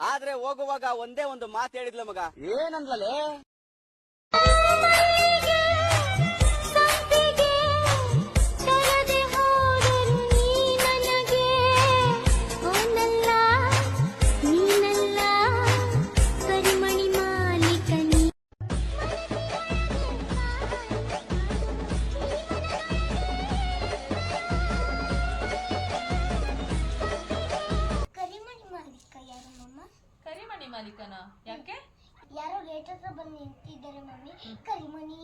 ಆದ್ರೆ ಹೋಗುವಾಗ ಒಂದೇ ಒಂದು ಮಾತು ಹೇಳಿದ್ಲು ಮಗ. ಏನಂದ್ಲೇ ಮಾಲೀಕ ಯಾರು ಮಮ್ಮ? ಕರಿಮಣಿ ಮಾಲೀಕನ? ಯಾಕೆ? ಯಾರೋ ಗೇಟ್ ಹತ್ರ ಬಂದು ನಿಂತಿದ್ದಾರೆ ಮಮ್ಮಿ. ಕರಿಮಣಿ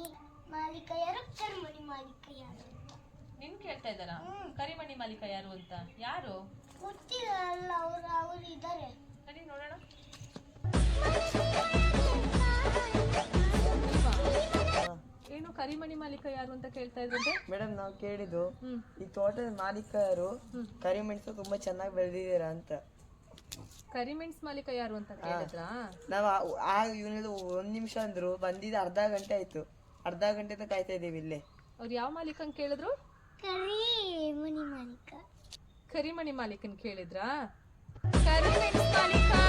ಮಾಲೀಕ ಯಾರು? ಕರಿಮಣಿ ಮಾಲೀಕ ಯಾರು? ಅಂತ ನಿನ್ ಕೇಳ್ತಾ ಇದ್ದಾರ? ಹ್ಮ್. ಕರಿಮಣಿ ಮಾಲೀಕ ಯಾರು ಅಂತ? ಯಾರು? ಗೊತ್ತಿಲ್ಲ ಅವ್ರು ಅವ್ರು ಇದ್ದಾರೆ ನಡಿ ನೋಡೋಣ. ಏನು ಕರಿಮಣಿ ಮಾಲೀಕ ಯಾರು ಅಂತ ಕೇಳ್ತಾ ಇದ್ರಂತೆ ಮೇಡಮ್ ನಾವು ಕೇಳಿದ್ದು ಹ್ಮ್. ಈ ತೋಟದ ಮಾಲೀಕರು ಕರಿಮೆಣಸು ತುಂಬಾ ಚೆನ್ನಾಗಿ ಬೆಳೆದಿದ್ದೀರಾ ಅಂತ. ಕರಿಮೆಣಸ್ ಮಾಲೀಕ ಯಾರು ಅಂತ ಕೇಳಿದ್ರಾ? ನಾವು ಆ- ಆ ಇವನಿಗೆ ಒಂದ್ ನಿಮಿಷ ಅಂದ್ರು ಬಂದಿದ್ದು ಅರ್ಧ ಗಂಟೆ ಆಯ್ತು. ಅರ್ಧ ಗಂಟೆ ಕಾಯ್ತಾ ಇದೀವಿ ಇಲ್ಲೇ. ಅವ್ರು ಯಾವ ಮಾಲೀಕನ್ ಕೇಳಿದ್ರು? ಕರಿಮಣಿ ಮಾಲೀಕ. ಕರಿಮಣಿ ಮಾಲೀಕನ್ ಕೇಳಿದ್ರಾ? ಕರಿಮೆಣಸ್ ಮಾಲೀಕ.